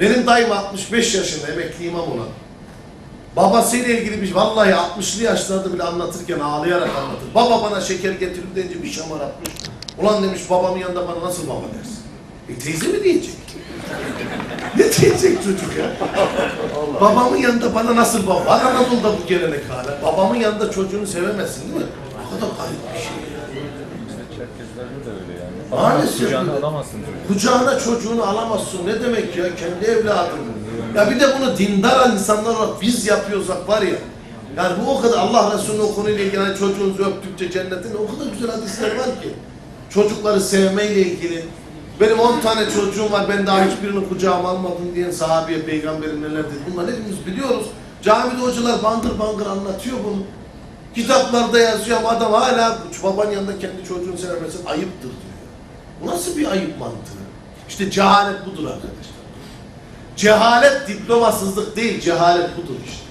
Benim dayım 65 yaşında emekli imam olan. Babasıyla ilgili bir vallahi 60'lı yaşlarda bile anlatırken ağlayarak anlatır. Baba bana şeker getirip deyince bir şamar atmış. Ulan demiş babamın yanında bana nasıl baba dersin? E teyze mi diyecek? ne diyecek çocuk ya? Babamın yanında bana nasıl baba? Var Anadolu'da bu gelenek hala. Babamın yanında çocuğunu sevemezsin değil mi? Ne kadar garip bir şey ya. Çerkezlerde de öyle yani. Maalesef Kucağına alamazsın. Kucağına çocuğunu alamazsın. Ne demek ya? Kendi evladın. Ya bir de bunu dindar insanlar olarak biz yapıyorsak var ya. Yani bu o kadar Allah Resulü'nün o konuyla ilgili hani çocuğunuzu öptükçe cennetin o kadar güzel hadisler var ki. Çocukları sevmeyle ilgili. Benim 10 tane çocuğum var ben daha hiçbirini kucağıma almadım diyen sahabeye peygamberin neler dedi. Bunları hepimiz biliyoruz. Camide hocalar bangır bangır anlatıyor bunu. Kitaplarda yazıyor ama adam hala babanın yanında kendi çocuğunu sevmesi ayıptır diyor. Bu nasıl bir ayıp mantığı? İşte cehalet budur arkadaşlar. Cehalet diplomasızlık değil, cehalet budur işte.